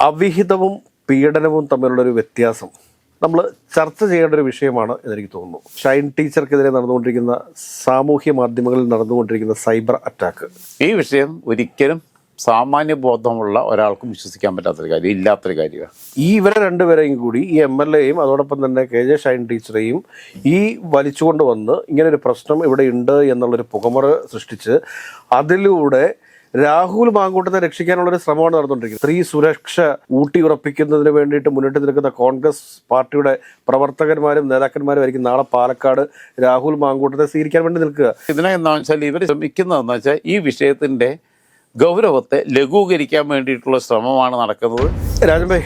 അവിഹിതവും പീഡനവും തമ്മിലുള്ള ഒരു വ്യത്യാസം. നമ്മൾ ചർച്ച ചെയ്യേണ്ട ഒരു വിഷയമാണ് എന്നെനിക്ക് തോന്നുന്നു. ഷൈൻ ടീച്ചർക്കെതിരെ നടന്നുകൊണ്ടിരിക്കുന്ന സാമൂഹ്യ മാധ്യമങ്ങളിൽ നടന്നുകൊണ്ടിരിക്കുന്ന സൈബർ അറ്റാക്ക്. ഈ വിഷയം ഒരിക്കലും സാമാന്യ ബോധമുള്ള ഒരാൾക്കും വിശ്വസിക്കാൻ പറ്റാത്തൊരു കാര്യം ഇല്ലാത്തൊരു കാര്യമാണ്. ഈ ഇവരെ രണ്ടുപേരെയും കൂടി ഈ എം എൽ എയും അതോടൊപ്പം തന്നെ കെ ജെ ഷൈൻ ടീച്ചറെയും ഈ വലിച്ചുകൊണ്ട് വന്ന് ഇങ്ങനെ ഒരു പ്രശ്നം ഇവിടെ ഉണ്ട് എന്നുള്ളൊരു പുകമറ സൃഷ്ടിച്ച് അതിലൂടെ രാഹുൽ മാങ്കൂട്ടത്തെ രക്ഷിക്കാനുള്ള ഒരു ശ്രമമാണ് നടന്നുകൊണ്ടിരിക്കുന്നത്. സ്ത്രീ സുരക്ഷ ഊട്ടി ഉറപ്പിക്കുന്നതിന് വേണ്ടിയിട്ട് മുന്നിട്ട് നിൽക്കുന്ന കോൺഗ്രസ് പാർട്ടിയുടെ പ്രവർത്തകന്മാരും നേതാക്കന്മാരും ആയിരിക്കും നാളെ പാലക്കാട് രാഹുൽ മാങ്കൂട്ടത്തെ സ്വീകരിക്കാൻ വേണ്ടി നിൽക്കുക. ഇതിനെന്താ വെച്ചാൽ ഇവർ ശ്രമിക്കുന്നതെന്ന് വെച്ചാൽ ഈ വിഷയത്തിന്റെ ഗൗരവത്തെ ലഘൂകരിക്കാൻ വേണ്ടിയിട്ടുള്ള ശ്രമമാണ് നടക്കുന്നത്. രാജൻ ഭായ്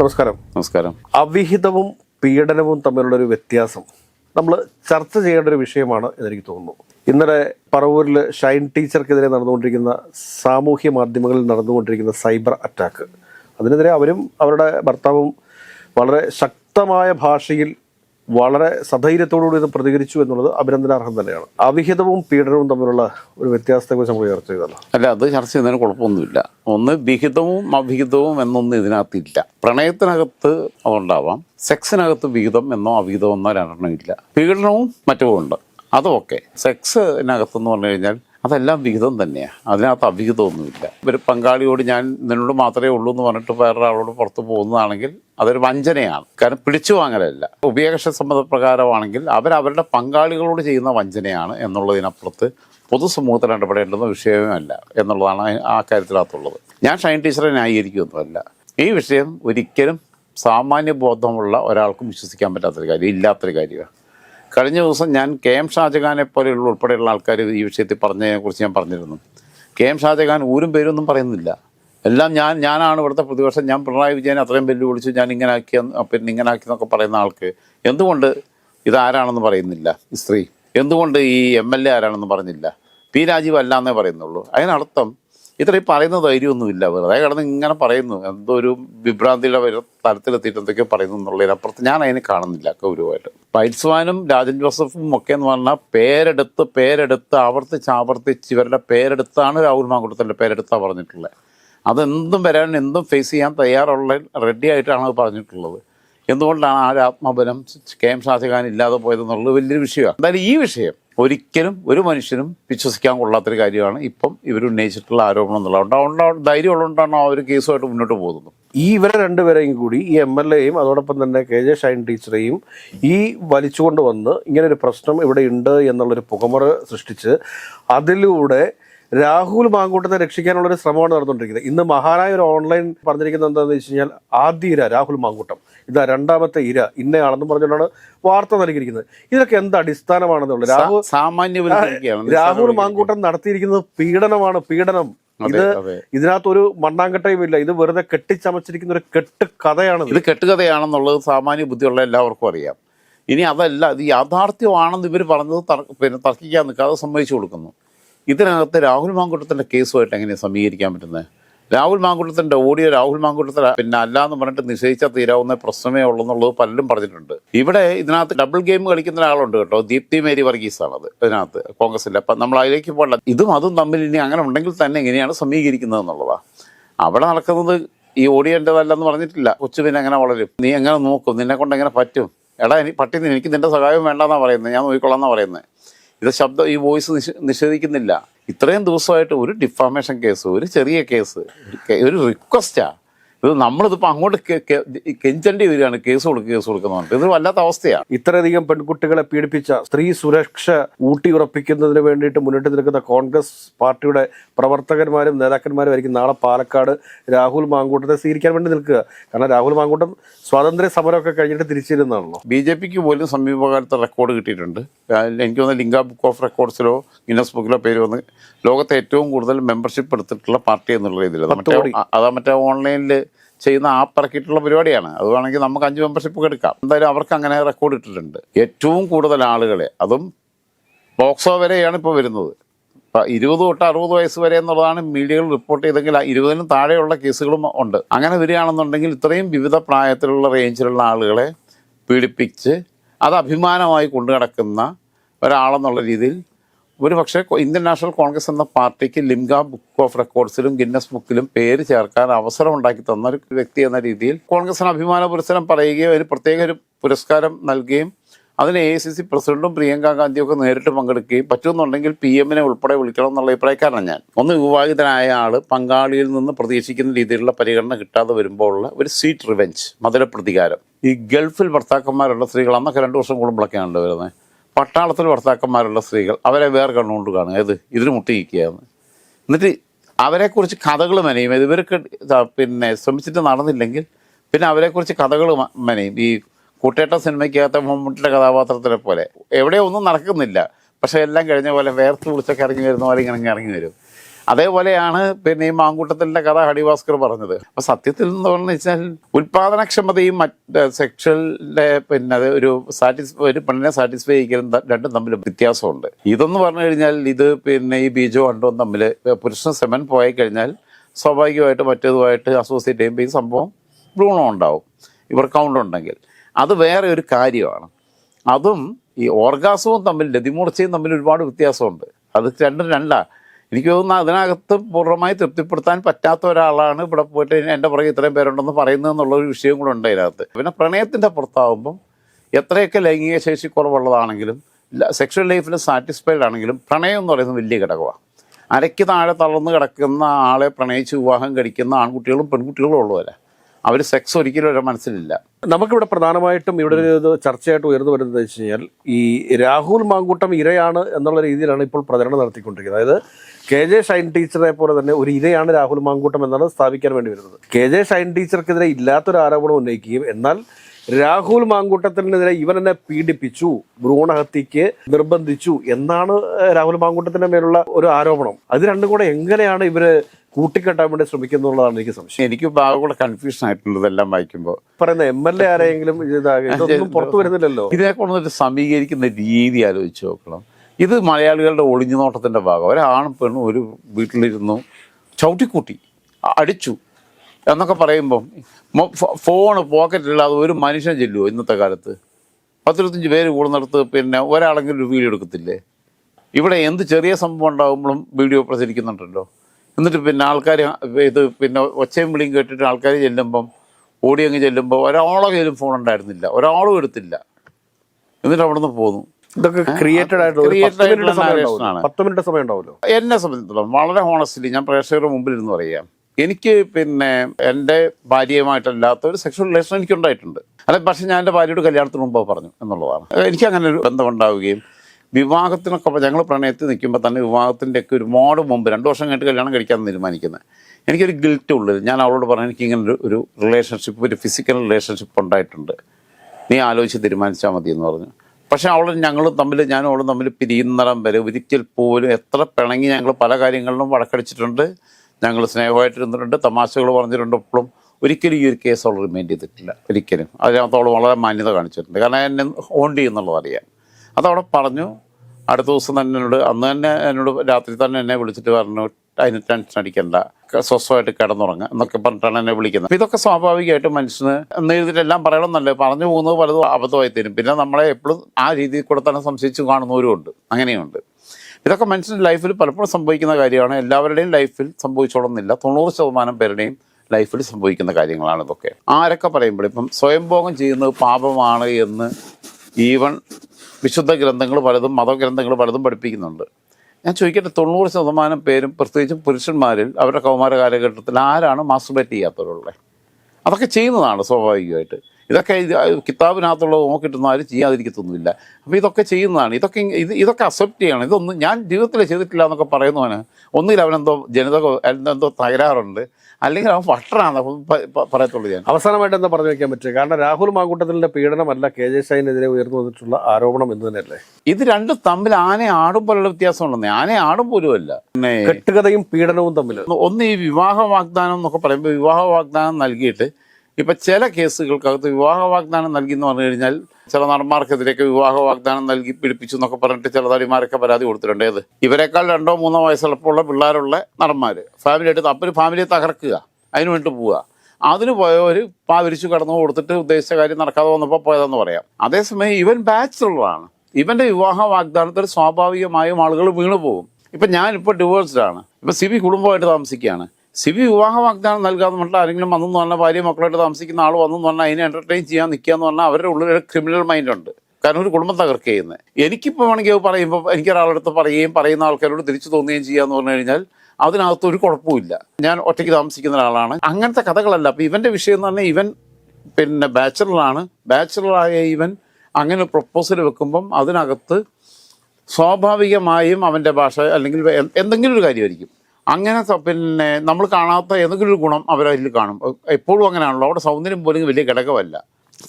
നമസ്കാരം. നമസ്കാരം. അവിഹിതവും പീഡനവും തമ്മിലുള്ള ഒരു വ്യത്യാസം. നമ്മൾ ചർച്ച ചെയ്യേണ്ട ഒരു വിഷയമാണ് എന്നെനിക്ക് തോന്നുന്നു. ഇന്നലെ പറവൂരിൽ ഷൈൻ ടീച്ചർക്കെതിരെ നടന്നുകൊണ്ടിരിക്കുന്ന സാമൂഹ്യ മാധ്യമങ്ങളിൽ നടന്നുകൊണ്ടിരിക്കുന്ന സൈബർ അറ്റാക്ക്. അതിനെതിരെ അവരും അവരുടെ ഭർത്താവും വളരെ ശക്തമായ ഭാഷയിൽ വളരെ സധൈര്യത്തോടുകൂടി ഇത് പ്രതികരിച്ചു എന്നുള്ളത് അഭിനന്ദനാർഹം തന്നെയാണ്. അവിഹിതവും പീഡനവും തമ്മിലുള്ള ഒരു വ്യത്യാസത്തെക്കുറിച്ച് നമ്മൾ ചർച്ച ചെയ്തല്ലോ. അല്ല അത് ചർച്ച ചെയ്യുന്നതിന് കുഴപ്പമൊന്നുമില്ല. ഒന്ന് വിഹിതവും അവിഹിതവും എന്നൊന്നും ഇതിനകത്തില്ല. പ്രണയത്തിനകത്ത് അതുണ്ടാവാം സെക്സിനകത്ത് വിഹിതം എന്നോ അവിഹിതം എന്നോ രണ്ടെണ്ണം ഇല്ല. പീഡനവും മറ്റും ഉണ്ട്. അതും ഓക്കെ. സെക്സിനകത്തെന്ന് പറഞ്ഞു കഴിഞ്ഞാൽ അതെല്ലാം വിഹിതം തന്നെയാണ് അതിനകത്ത് അവിഹിതമൊന്നുമില്ല. ഒരു പങ്കാളിയോട് ഞാൻ നിന്നോട് മാത്രമേ ഉള്ളൂ എന്ന് പറഞ്ഞിട്ട് വേറൊരാളോട് പുറത്ത് പോകുന്നതാണെങ്കിൽ അതൊരു വഞ്ചനയാണ്. കാരണം പിടിച്ചു വാങ്ങലല്ല. ഉപയോഗ സമ്മതപ്രകാരമാണെങ്കിൽ അവരവരുടെ പങ്കാളികളോട് ചെയ്യുന്ന വഞ്ചനയാണ് എന്നുള്ളതിനപ്പുറത്ത് പൊതുസമൂഹത്തിൽ ഇടപെടേണ്ടുന്ന വിഷയമല്ല എന്നുള്ളതാണ് ആ കാര്യത്തിനകത്തുള്ളത്. ഞാൻ ഷൈൻ ടീച്ചറെ ന്യായീകരിക്കുകയൊന്നുമല്ല ഈ വിഷയം ഒരിക്കലും സാമാന്യ ബോധമുള്ള ഒരാൾക്കും വിശ്വസിക്കാൻ പറ്റാത്തൊരു കാര്യം ഇല്ലാത്തൊരു കാര്യമാണ്. കഴിഞ്ഞ ദിവസം ഞാൻ കെ എം ഷാജഹാനെ പോലെയുള്ള ഉൾപ്പെടെയുള്ള ആൾക്കാർ ഈ വിഷയത്തിൽ പറഞ്ഞതിനെക്കുറിച്ച് ഞാൻ പറഞ്ഞിരുന്നു. കെ എം ഷാജഹാൻ ഊരും പേരൊന്നും പറയുന്നില്ല. എല്ലാം ഞാൻ ഞാനാണ് ഇവിടുത്തെ പ്രതിപക്ഷം. ഞാൻ പിണറായി വിജയൻ അത്രയും വെല്ലുവിളിച്ചു ഞാൻ ഇങ്ങനെ ആക്കി പിന്നെ ഇങ്ങനെ ആക്കി എന്നൊക്കെ പറയുന്ന ആൾക്ക് എന്തുകൊണ്ട് ഇതാരാണെന്ന് പറയുന്നില്ല? സ്ത്രീ. എന്തുകൊണ്ട് ഈ എം എൽ എ ആരാണെന്ന് പറഞ്ഞില്ല? പി രാജീവ് അല്ല എന്നേ പറയുന്നുള്ളൂ. അതിനർത്ഥം ഇത്ര ഈ പറയുന്ന ധൈര്യമൊന്നുമില്ല. വെറുതെ കിടന്ന് ഇങ്ങനെ പറയുന്നു. എന്തോ ഒരു വിഭ്രാന്തിയുടെ വരെ തലത്തിലെത്തിയിട്ട് എന്തൊക്കെയോ പറയുന്നു എന്നുള്ളതിനപ്പുറത്ത് ഞാൻ അതിനെ കാണുന്നില്ല ഗൗരവമായിട്ട്. പൈറ്റ്സ്വാനും രാജൻ ജോസഫും ഒക്കെ എന്ന് പറഞ്ഞാൽ പേരെടുത്ത് പേരെടുത്ത് ആവർത്തിച്ച് ആവർത്തിച്ച് ഇവരുടെ പേരെടുത്താണ് രാഹുൽ മാങ്കുട്ടത്തിന്റെ പേരെടുത്താണ് പറഞ്ഞിട്ടുള്ളത് അതെന്തും വരാൻ എന്തും ഫേസ് ചെയ്യാൻ തയ്യാറുള്ള റെഡി ആയിട്ടാണ് അത് പറഞ്ഞിട്ടുള്ളത്. എന്തുകൊണ്ടാണ് ആ ഒരു ആത്മബലം കെ എം ഷാജഹാൻ ഇല്ലാതെ പോയതെന്നുള്ളത് വലിയൊരു വിഷയമാണ്. എന്തായാലും ഈ വിഷയം ഒരിക്കലും ഒരു മനുഷ്യനും വിശ്വസിക്കാൻ കൊള്ളാത്തൊരു കാര്യമാണ് ഇപ്പം ഇവർ ഉന്നയിച്ചിട്ടുള്ള ആരോപണം എന്നുള്ളത്. ധൈര്യം ഉള്ളതുകൊണ്ടാണ് ആ ഒരു കേസുമായിട്ട് മുന്നോട്ട് പോകുന്നത്. ഈ ഇവരെ രണ്ടുപേരെയും കൂടി ഈ എം എൽ എയും അതോടൊപ്പം തന്നെ കെ ജെ ഷൈൻ ടീച്ചറെയും ഈ വലിച്ചുകൊണ്ട് വന്ന് ഇങ്ങനെ ഒരു പ്രശ്നം ഇവിടെ ഉണ്ട് എന്നുള്ളൊരു പുകമറ സൃഷ്ടിച്ച് അതിലൂടെ രാഹുൽ മാങ്കൂട്ടത്തെ രക്ഷിക്കാനുള്ള ഒരു ശ്രമമാണ് നടന്നുകൊണ്ടിരിക്കുന്നത്. ഇന്ന് മഹാനായ ഒരു ഓൺലൈൻ പറഞ്ഞിരിക്കുന്നത് എന്താണെന്ന് വെച്ച് കഴിഞ്ഞാൽ ആദ്യ ഇര രാഹുൽ മാങ്കൂട്ടം. ഇതാ രണ്ടാമത്തെ ഇര ഇന്നയാളെന്നും പറഞ്ഞുകൊണ്ടാണ് വാർത്ത നൽകിയിരിക്കുന്നത്. ഇതൊക്കെ എന്ത് അടിസ്ഥാനമാണെന്നുള്ളത്? രാഹുൽ സാമാന്യ രാഹുൽ മാങ്കൂട്ടം നടത്തിയിരിക്കുന്നത് പീഡനമാണ് പീഡനം. ഇത് ഇതിനകത്തൊരു മണ്ണാങ്കട്ടയും ഇല്ല ഇത് വെറുതെ കെട്ടിച്ചമച്ചിരിക്കുന്ന ഒരു കെട്ട് കഥയാണ് ഇത്. കെട്ടുകഥയാണെന്നുള്ളത് സാമാന്യ ബുദ്ധിയുള്ള എല്ലാവർക്കും അറിയാം. ഇനി അതല്ല ഇത് യാഥാർത്ഥ്യമാണെന്ന് ഇവർ പറഞ്ഞത് പിന്നെ തർക്കിക്കാൻ നിൽക്കാതെ സമ്മതിച്ചു കൊടുക്കുന്നു. ഇതിനകത്ത് രാഹുൽ മാങ്കുട്ടത്തിന്റെ കേസുമായിട്ട് എങ്ങനെയാണ് സമീകരിക്കാൻ പറ്റുന്നത് രാഹുൽ മാങ്കുട്ടത്തിന്റെ ഓഡിയോ രാഹുൽ മാങ്കുട്ടത്തിൽ പിന്നെ അല്ലാന്ന് പറഞ്ഞിട്ട് നിശ്ചയിച്ചാൽ തീരാവുന്ന പ്രശ്നമേ ഉള്ളൂ എന്നുള്ളത് പലരും പറഞ്ഞിട്ടുണ്ട്. ഇവിടെ ഇതിനകത്ത് ഡബിൾ ഗെയിം കളിക്കുന്ന ഒരാളുണ്ട് കേട്ടോ. ദീപ്തി മേരി വർഗീസ് ആണത് ഇതിനകത്ത് കോൺഗ്രസിന്റെ അപ്പം നമ്മൾ അതിലേക്ക് പോകണ്ട. ഇതും അതും തമ്മിൽ ഇനി അങ്ങനെ ഉണ്ടെങ്കിൽ തന്നെ എങ്ങനെയാണ് സമീകരിക്കുന്നത് എന്നുള്ളതാണ് അവിടെ നടക്കുന്നത് ഈ ഓഡിയോ എന്റെതല്ലെന്ന് പറഞ്ഞിട്ടില്ല. കൊച്ചു പിന്നെ എങ്ങനെ വളരും? നീ എങ്ങനെ നോക്കും? നിന്നെ കൊണ്ട് എങ്ങനെ പറ്റും? എടാ എനിക്ക് പട്ടി എനിക്ക് നിന്റെ സഹായം വേണ്ടെന്നാണ് പറയുന്നത് ഞാൻ നോക്കിക്കൊള്ളാന്നാണ് പറയുന്നത് ഇത് ശബ്ദം ഈ വോയിസ് നിഷേധിക്കുന്നില്ല. ഇത്രയും ദിവസമായിട്ട് ഒരു ഡിഫാമേഷൻ കേസ് ഒരു ചെറിയ കേസ് ഒരു റിക്വസ്റ്റാണ് ഇത് നമ്മളിതിപ്പോൾ അങ്ങോട്ട് കെഞ്ചേണ്ടി വരികയാണ് കേസ് കൊടുക്കുക കേസ് കൊടുക്കുന്നതുകൊണ്ട് ഇത് വല്ലാത്ത അവസ്ഥയാണ് ഇത്രയധികം പെൺകുട്ടികളെ പീഡിപ്പിച്ച സ്ത്രീ സുരക്ഷ ഊട്ടി ഉറപ്പിക്കുന്നതിന് വേണ്ടിയിട്ട് മുന്നിട്ട് നിൽക്കുന്ന കോൺഗ്രസ് പാർട്ടിയുടെ പ്രവർത്തകന്മാരും നേതാക്കന്മാരും ആയിരിക്കും നാളെ പാലക്കാട് രാഹുൽ മാങ്കൂട്ടത്തെ സ്വീകരിക്കാൻ വേണ്ടി നിൽക്കുക. കാരണം രാഹുൽ മാങ്കൂട്ടം സ്വാതന്ത്ര്യ സമരമൊക്കെ കഴിഞ്ഞിട്ട് തിരിച്ചിരുന്നാണല്ലോ ബി ജെ പിക്ക് പോലും സമീപകാലത്ത് റെക്കോർഡ് കിട്ടിയിട്ടുണ്ട്. എനിക്ക് തോന്നുന്നു ലിങ്ക ബുക്ക് ഓഫ് റെക്കോർഡ്സിലോ ഗിന്നസ് ബുക്കിലോ പേര് വന്ന് ലോകത്തെ ഏറ്റവും കൂടുതൽ മെമ്പർഷിപ്പ് എടുത്തിട്ടുള്ള പാർട്ടി എന്നുള്ള രീതിയിൽ അതാ മറ്റേ ഓൺലൈനിൽ ചെയ്യുന്ന ആ പറക്കിയിട്ടുള്ള പരിപാടിയാണ്. അത് വേണമെങ്കിൽ നമുക്ക് അഞ്ച് മെമ്പർഷിപ്പ് എടുക്കാം. എന്തായാലും അവർക്ക് അങ്ങനെ റെക്കോർഡ് ഇട്ടിട്ടുണ്ട്. ഏറ്റവും കൂടുതൽ ആളുകളെ അതും ബോക്സോ വരെയാണ് ഇപ്പോൾ വരുന്നത്. ഇപ്പം ഇരുപത് തൊട്ട് അറുപത് വയസ്സ് വരെ എന്നുള്ളതാണ് മീഡിയകൾ റിപ്പോർട്ട് ചെയ്തെങ്കിൽ ഇരുപതിനും താഴെയുള്ള കേസുകളും ഉണ്ട്. അങ്ങനെ വരികയാണെന്നുണ്ടെങ്കിൽ ഇത്രയും വിവിധ പ്രായത്തിലുള്ള റേഞ്ചിലുള്ള ആളുകളെ പീഡിപ്പിച്ച് അത് അഭിമാനമായി കൊണ്ടു നടക്കുന്ന ഒരാളെന്നുള്ള രീതിയിൽ ഒരു പക്ഷേ ഇന്ത്യൻ നാഷണൽ കോൺഗ്രസ് എന്ന പാർട്ടിക്ക് ലിംഗ ബുക്ക് ഓഫ് റെക്കോർഡ്സിലും ഗിന്നസ് ബുക്കിലും പേര് ചേർക്കാൻ അവസരം ഉണ്ടാക്കി തന്ന ഒരു വ്യക്തി എന്ന രീതിയിൽ കോൺഗ്രസിന് അഭിമാന പുരസ്കാരം പറയുകയും ഒരു പ്രത്യേക ഒരു പുരസ്കാരം നൽകുകയും അതിന് എ സി സി പ്രസിഡന്റും പ്രിയങ്ക ഗാന്ധിയും ഒക്കെ നേരിട്ട് പങ്കെടുക്കുകയും പറ്റുമെന്നുണ്ടെങ്കിൽ പി എമ്മിനെ ഉൾപ്പെടെ വിളിക്കണം എന്നുള്ള അഭിപ്രായക്കാരനാണ് ഞാൻ. ഒന്ന് വിവാഹിതനായ ആൾ പങ്കാളിയിൽ നിന്ന് പ്രതീക്ഷിക്കുന്ന രീതിയിലുള്ള പരിഗണന കിട്ടാതെ വരുമ്പോൾ ഉള്ള ഒരു സീറ്റ് റിവെഞ്ച് മധുര പ്രതികാരം ഈ ഗൾഫിൽ ഭർത്താക്കന്മാരുള്ള സ്ത്രീകൾ അന്നൊക്കെ രണ്ടു വർഷം കൂടുമ്പോഴൊക്കെയാണല്ലോ വരുന്നത്. പട്ടാളത്തിൽ ഭർത്താക്കന്മാരുള്ള സ്ത്രീകൾ അവരെ വേറെ കണ്ണുകൊണ്ട് കാണുക ഏത്? ഇതിന് മുട്ടിയിരിക്കുകയാണ്. എന്നിട്ട് അവരെക്കുറിച്ച് കഥകൾ മെനയും. ഇവർക്ക് പിന്നെ ശ്രമിച്ചിട്ട് നടന്നില്ലെങ്കിൽ പിന്നെ അവരെക്കുറിച്ച് കഥകൾ മെനയും. ഈ കൂട്ടേട്ട സിനിമയ്ക്കകത്തെ മമ്മൂട്ടിയുടെ കഥാപാത്രത്തിനെ പോലെ. എവിടെയോ ഒന്നും നടക്കുന്നില്ല. പക്ഷേ എല്ലാം കഴിഞ്ഞ പോലെ വേർത്ത് വിളിച്ചൊക്കെ ഇറങ്ങി വരുന്ന പോലെ ഇങ്ങനെ ഇറങ്ങി വരും. അതേപോലെയാണ് പിന്നെ ഈ മാങ്കൂട്ടത്തിന്റെ കഥ ഹരിഭാസ്കർ പറഞ്ഞത്. അപ്പൊ സത്യത്തിൽ എന്ന് പറഞ്ഞു വെച്ചാൽ ഉൽപാദനക്ഷമതയും മറ്റ് സെക്ഷലിന്റെ പിന്നെ അത് ഒരു സാറ്റിസ് ഒരു പെണ്ണിനെ സാറ്റിസ്ഫൈ ചെയ്യിക്കലും രണ്ടും തമ്മിൽ വ്യത്യാസമുണ്ട്. ഇതെന്ന് പറഞ്ഞു കഴിഞ്ഞാൽ ഇത് പിന്നെ ഈ ബീജോ അണ്ടവും തമ്മിൽ പുരുഷ സെമൻ പോയി കഴിഞ്ഞാൽ സ്വാഭാവികമായിട്ട് മറ്റേതുമായിട്ട് അസോസിയേറ്റ് ചെയ്യുമ്പോൾ ഈ സംഭവം ഭ്രൂണം ഉണ്ടാവും. ഇവർ കൗണ്ട് ഉണ്ടെങ്കിൽ. അത് വേറെ ഒരു കാര്യമാണ്. അതും ഈ ഓർഗാസവും തമ്മിൽ ലതിമൂർച്ചയും തമ്മിൽ ഒരുപാട് വ്യത്യാസമുണ്ട്. അത് രണ്ടും രണ്ടാ. എനിക്ക് തോന്നുന്നു അതിനകത്ത് പൂർണമായി തൃപ്തിപ്പെടുത്താൻ പറ്റാത്ത ഒരാളാണ് ഇവിടെ പോയിട്ട് എന്റെ പുറകെ ഇത്രയും പേരുണ്ടെന്ന് പറയുന്നത് എന്നുള്ള ഒരു വിഷയം കൂടെ ഉണ്ട് അതിനകത്ത്. പിന്നെ പ്രണയത്തിന്റെ പുറത്താവുമ്പം എത്രയൊക്കെ ലൈംഗിക ശേഷി കുറവുള്ളതാണെങ്കിലും സെക്ഷൽ ലൈഫിൽ സാറ്റിസ്ഫൈഡ് ആണെങ്കിലും പ്രണയം എന്ന് പറയുന്നത് വലിയ ഘടകമാണ് അരയ്ക്ക് താഴെ തളർന്ന് കിടക്കുന്ന ആളെ പ്രണയിച്ച് വിവാഹം കഴിക്കുന്ന ആൺകുട്ടികളും പെൺകുട്ടികളും ഉള്ളവരെ. അവർ സെക്സ് ഒരിക്കലും അവരുടെ മനസ്സിലില്ല. നമുക്കിവിടെ പ്രധാനമായിട്ടും ഇവിടെ ഒരു ചർച്ചയായിട്ട് ഉയർന്നു വരുന്നത് വെച്ച് കഴിഞ്ഞാൽ ഈ രാഹുൽ മാങ്കൂട്ടം ഇരയാണ് എന്നുള്ള രീതിയിലാണ് ഇപ്പോൾ പ്രചരണം നടത്തിക്കൊണ്ടിരിക്കുന്നത്. അതായത് കെ ജെ ഷൈൻ ടീച്ചറെ പോലെ തന്നെ ഒരു ഇരയാണ് രാഹുൽ മാങ്കൂട്ടം എന്നാണ് സ്ഥാപിക്കാൻ വേണ്ടി വരുന്നത്. കെ ജെ ഷൈൻ ടീച്ചർക്കെതിരെ ഇല്ലാത്തൊരു ആരോപണം ഉന്നയിക്കുകയും എന്നാൽ രാഹുൽ മാങ്കൂട്ടത്തിനെതിരെ ഇവൻ എന്നെ പീഡിപ്പിച്ചു ഭ്രൂണഹത്യക്ക് നിർബന്ധിച്ചു എന്നാണ് രാഹുൽ മാങ്കൂട്ടത്തിന്റെ മേലുള്ള ഒരു ആരോപണം. അത് രണ്ടും കൂടെ എങ്ങനെയാണ് ഇവർ കൂട്ടിക്കെട്ടാൻ വേണ്ടി ശ്രമിക്കുന്നുള്ളതാണ് എനിക്ക് സംശയം. എനിക്ക് ഭാഗം കൂടെ കൺഫ്യൂഷൻ ആയിട്ടുണ്ട് ഇതെല്ലാം വായിക്കുമ്പോൾ പറയുന്ന എം എൽ എ ആരെങ്കിലും ഇതൊന്നും പുറത്തു വരുന്നില്ലല്ലോ. ഇതിനെ കൊണ്ടൊരു സമീകരിക്കുന്ന രീതി ആലോചിച്ച് നോക്കണം. ഇത് മലയാളികളുടെ ഒളിഞ്ഞുനോട്ടത്തിന്റെ ഭാഗം. ഒരാണും പെണ്ണും ഒരു വീട്ടിലിരുന്നു ചവിട്ടിക്കൂട്ടി അടിച്ചു. എന്നൊക്കെ പറയുമ്പം ഫോണ് പോക്കറ്റിലില്ലാതെ ഒരു മനുഷ്യൻ ചെല്ലുമോ ഇന്നത്തെ കാലത്ത്? പത്തിരുപത്തഞ്ച് പേര് കൂടുന്നിടത്ത് പിന്നെ ഒരാളെങ്കിലും ഒരു വീഡിയോ എടുക്കത്തില്ലേ? ഇവിടെ എന്ത് ചെറിയ സംഭവം ഉണ്ടാകുമ്പോഴും വീഡിയോ പ്രചരിക്കുന്നുണ്ടല്ലോ. എന്നിട്ട് പിന്നെ ആൾക്കാർ ഇത് പിന്നെ ഒച്ചയും വിളിയും കേട്ടിട്ട് ആൾക്കാർ ചെല്ലുമ്പം ഓടി അങ്ങ് ചെല്ലുമ്പോൾ ഒരാളെ കയ്യിലും ഫോൺ ഉണ്ടായിരുന്നില്ല. ഒരാളും എടുത്തില്ല. എന്നിട്ട് അവിടെ നിന്ന് പോന്നു. ഇതൊക്കെ ക്രിയേറ്റഡ് ആയിട്ടുള്ള പത്ത് മിനിറ്റ് സമയം ഉണ്ടാവുമല്ലോ. എന്നെ സംബന്ധിച്ചിടത്തോളം വളരെ ഹോണസ്റ്റ്ലി ഞാൻ പ്രേക്ഷകരുടെ മുമ്പിൽ ഇരുന്ന് പറയാം. എനിക്ക് പിന്നെ എന്റെ ഭാര്യയുമായിട്ടല്ലാത്ത ഒരു സെക്ഷൽ റിലേഷൻ എനിക്ക് ഉണ്ടായിട്ടുണ്ട് അല്ലെ പക്ഷെ ഞാൻ എന്റെ ഭാര്യയോട് കല്യാണത്തിന് മുമ്പ് പറഞ്ഞു എന്നുള്ളതാണ്. എനിക്ക് അങ്ങനെ ഒരു ബന്ധം ഉണ്ടാവുകയും വിവാഹത്തിനൊക്കെ ഞങ്ങൾ പ്രണയത്തിൽ നിൽക്കുമ്പോൾ തന്നെ വിവാഹത്തിന്റെ ഒക്കെ മോഡ് മുമ്പ് രണ്ട് വർഷം കഴിഞ്ഞിട്ട് കല്യാണം കഴിക്കാൻ തീരുമാനിക്കുന്നത്. എനിക്കൊരു ഗിൽറ്റ് ഉള്ളത് ഞാൻ അവളോട് പറഞ്ഞു എനിക്ക് ഇങ്ങനെ ഒരു- ഒരു റിലേഷൻഷിപ്പ് ഒരു ഫിസിക്കൽ റിലേഷൻഷിപ്പ് ഉണ്ടായിട്ടുണ്ട്. നീ ആലോചിച്ച് തീരുമാനിച്ചാൽ മതി എന്ന് പറഞ്ഞു. പക്ഷേ അവൾ ഞങ്ങളും തമ്മിൽ ഞാനും അവളും തമ്മിൽ പിരിയുന്നിടം വരെ ഒരിക്കൽ പോലും എത്ര പിണങ്ങി ഞങ്ങൾ പല കാര്യങ്ങളിലും വഴക്കടിച്ചിട്ടുണ്ട്. ഞങ്ങൾ സ്നേഹമായിട്ടിരുന്നിട്ടുണ്ട് തമാശകൾ പറഞ്ഞിട്ടുണ്ട് എപ്പോഴും ഒരിക്കലും ഈ ഒരു കേസ് അവൾ റിമൈൻഡ് ചെയ്തിട്ടില്ല ഒരിക്കലും. അതിനകത്ത് അവൾ വളരെ മാന്യത കാണിച്ചിട്ടുണ്ട്. കാരണം എന്നെ ഓൺ ചെയ്യുന്നുള്ളത് അറിയാം അതവിടെ പറഞ്ഞു അടുത്ത ദിവസം തന്നെ എന്നോട് അന്ന് തന്നെ എന്നോട് രാത്രി തന്നെ എന്നെ വിളിച്ചിട്ട് പറഞ്ഞു അതിന് ടെൻഷൻ അടിക്കണ്ട സ്വസ്ഥമായിട്ട് കിടന്നുറങ്ങുക എന്നൊക്കെ പറഞ്ഞിട്ടാണ് എന്നെ വിളിക്കുന്നത്. ഇതൊക്കെ സ്വാഭാവികമായിട്ട് മനുഷ്യന് എഴുതിയിട്ടെല്ലാം പറയണമെന്നല്ല പറഞ്ഞു പോകുന്നത് പലതും അബദ്ധമായി തരും. പിന്നെ നമ്മളെ എപ്പോഴും ആ രീതിയിൽ കൂടെ തന്നെ സംശയിച്ച് കാണുന്നവരും ഉണ്ട്. അങ്ങനെയുണ്ട്. ഇതൊക്കെ മനുഷ്യന്റെ ലൈഫിൽ പലപ്പോഴും സംഭവിക്കുന്ന കാര്യമാണ്. എല്ലാവരുടെയും ലൈഫിൽ സംഭവിച്ചോളുന്നില്ല. തൊണ്ണൂറ് ശതമാനം പേരുടെയും ലൈഫിൽ സംഭവിക്കുന്ന കാര്യങ്ങളാണ് ഇതൊക്കെ. ആരൊക്കെ പറയുമ്പോൾ ഇപ്പം സ്വയംഭോഗം ചെയ്യുന്നത് പാപമാണ് എന്ന് ഈവൻ വിശുദ്ധ ഗ്രന്ഥങ്ങൾ പലതും മതഗ്രന്ഥങ്ങൾ പലതും പഠിപ്പിക്കുന്നുണ്ട്. ഞാൻ ചോദിക്കട്ടെ തൊണ്ണൂറ് ശതമാനം പേരും പ്രത്യേകിച്ചും പുരുഷന്മാരിൽ അവരുടെ കൗമാര കാലഘട്ടത്തിൽ ആരാണ് മാസ്റ്റുബേറ്റ് ചെയ്യാത്തവരുള്ളത് അതൊക്കെ ചെയ്യുന്നതാണ് സ്വാഭാവികമായിട്ട്. ഇതൊക്കെ ഇത് കിതാബിനകത്തുള്ളത് നോക്കിയിട്ടൊന്നും ആരും ചെയ്യാതിരിക്കത്തൊന്നുമില്ല. അപ്പോൾ ഇതൊക്കെ ചെയ്യുന്നതാണ്. ഇതൊക്കെ ഇത് ഇതൊക്കെ അക്സെപ്റ്റ് ചെയ്യണം. ഇതൊന്നും ഞാൻ ജീവിതത്തിൽ ചെയ്തിട്ടില്ല എന്നൊക്കെ പറയുന്നവന് ഒന്നുകിൽ അവനെന്തോ ജനിതക എന്തോ തകരാറുണ്ട്. അല്ലെങ്കിൽ അവൻ വട്ടറാണ് പറയത്തുള്ളൂ ഞാൻ. അവസാനമായിട്ട് എന്താ പറഞ്ഞു വെക്കാൻ പറ്റുക? കാരണം രാഹുൽ മാങ്കൂട്ടത്തിന്റെ പീഡനമല്ല കെ ജെ ഷൈനെതിരെ ഉയർന്നു വന്നിട്ടുള്ള ആരോപണം എന്ന് തന്നെയല്ലേ? ഇത് രണ്ടും തമ്മിൽ ആന ആടും പോലുള്ള വ്യത്യാസമുണ്ടെന്നേ ആന ആടും പോലുമല്ല പിന്നെ കെട്ടുകഥയും പീഡനവും തമ്മിൽ ഒന്ന് ഈ വിവാഹ വാഗ്ദാനം എന്നൊക്കെ പറയുമ്പോൾ വിവാഹ വാഗ്ദാനം നൽകിയിട്ട് ഇപ്പം ചില കേസുകൾക്കകത്ത് വിവാഹ വാഗ്ദാനം നൽകി എന്ന് പറഞ്ഞു കഴിഞ്ഞാൽ ചില നടന്മാർക്കെതിരെയൊക്കെ വിവാഹ വാഗ്ദാനം നൽകി പിടിപ്പിച്ചു എന്നൊക്കെ പറഞ്ഞിട്ട് ചില നടിമാരൊക്കെ പരാതി കൊടുത്തിട്ടുണ്ട്. ഏത്? ഇവരെക്കാൾ രണ്ടോ മൂന്നോ വയസ്സുള്ളപ്പോഴുള്ള പിള്ളേരുള്ള നടന്മാർ ഫാമിലി ആയിട്ട് അപ്പൊ ഫാമിലിയെ തകർക്കുക. അതിന് വേണ്ടി പോവുക. അതിന് പോയവർ പാവരിച്ചു കടന്നു കൊടുത്തിട്ട് ഉദ്ദേശിച്ച കാര്യം നടക്കാതെ വന്നപ്പോൾ പോയതെന്ന് പറയാം. അതേസമയം ഇവൻ ബാച്ചുലറാണ്. ഇവന്റെ വിവാഹ വാഗ്ദാനത്തിൽ സ്വാഭാവികമായും ആളുകൾ വീണു പോകും ഇപ്പൊ ഞാനിപ്പോൾ ഡിവോഴ്സ്ഡാണ് ഇപ്പൊ സിബി കുടുംബമായിട്ട് താമസിക്കുകയാണ്. സിബി വിവാഹ വാഗ്ദാനം നൽകാന്ന് പറഞ്ഞാൽ ആരെങ്കിലും വന്നെന്ന് പറഞ്ഞാൽ ഭാര്യ മക്കളായിട്ട് താമസിക്കുന്ന ആൾ വന്നെന്ന് പറഞ്ഞാൽ അതിനെ എന്റർടൈൻ ചെയ്യാൻ നിൽക്കുക എന്ന് പറഞ്ഞാൽ അവരുടെ ഉള്ളിൽ ഒരു ക്രിമിനൽ മൈൻഡ് ഉണ്ട്. കാരണം ഒരു കുടുംബം തകർക്കുക ചെയ്യുന്നത് എനിക്കിപ്പോൾ വേണമെങ്കിൽ അത് പറയുമ്പോൾ എനിക്ക് ഒരാളെടുത്ത് പറയുകയും പറയുന്ന ആൾക്കാരോട് തിരിച്ചു തോന്നുകയും ചെയ്യാന്ന് പറഞ്ഞു കഴിഞ്ഞാൽ അതിനകത്ത് ഒരു കുഴപ്പമില്ല ഞാൻ ഒറ്റയ്ക്ക് താമസിക്കുന്ന ഒരാളാണ്. അങ്ങനത്തെ കഥകളല്ല. അപ്പം ഇവന്റെ വിഷയം എന്ന് പറഞ്ഞാൽ ഇവൻ പിന്നെ ബാച്ചലറാണ് ബാച്ചലറായ ഇവൻ അങ്ങനെ പ്രപ്പോസൽ വെക്കുമ്പം അതിനകത്ത് സ്വാഭാവികമായും അവന്റെ ഭാഷ അല്ലെങ്കിൽ എന്തെങ്കിലും ഒരു കാര്യമായിരിക്കും. അങ്ങനെ പിന്നെ നമ്മൾ കാണാത്ത ഏതെങ്കിലും ഒരു ഗുണം അവരതിൽ കാണും. എപ്പോഴും അങ്ങനെയാണല്ലോ. അവിടെ സൗന്ദര്യം പോലും വലിയ ഘടകമല്ല.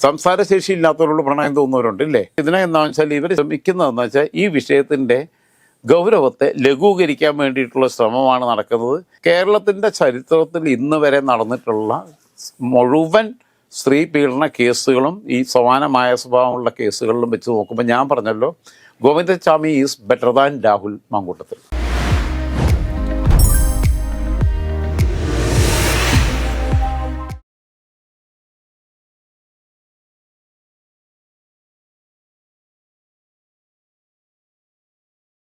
സംസാരശേഷി ഇല്ലാത്തവരോട് പ്രണയം തോന്നുന്നവരുണ്ട് ഇല്ലേ? ഇതിനെ എന്താ വെച്ചാൽ ഇവർ ശ്രമിക്കുന്നതെന്ന് വെച്ചാൽ ഈ വിഷയത്തിന്റെ ഗൗരവത്തെ ലഘൂകരിക്കാൻ വേണ്ടിയിട്ടുള്ള ശ്രമമാണ് നടക്കുന്നത്. കേരളത്തിന്റെ ചരിത്രത്തിൽ ഇന്ന് വരെ നടന്നിട്ടുള്ള മുഴുവൻ സ്ത്രീ പീഡന കേസുകളും ഈ സമാനമായ സ്വഭാവമുള്ള കേസുകളിലും വെച്ച് നോക്കുമ്പോൾ ഞാൻ പറഞ്ഞല്ലോ Govindaswamy is better than Rahul Mamkootathil.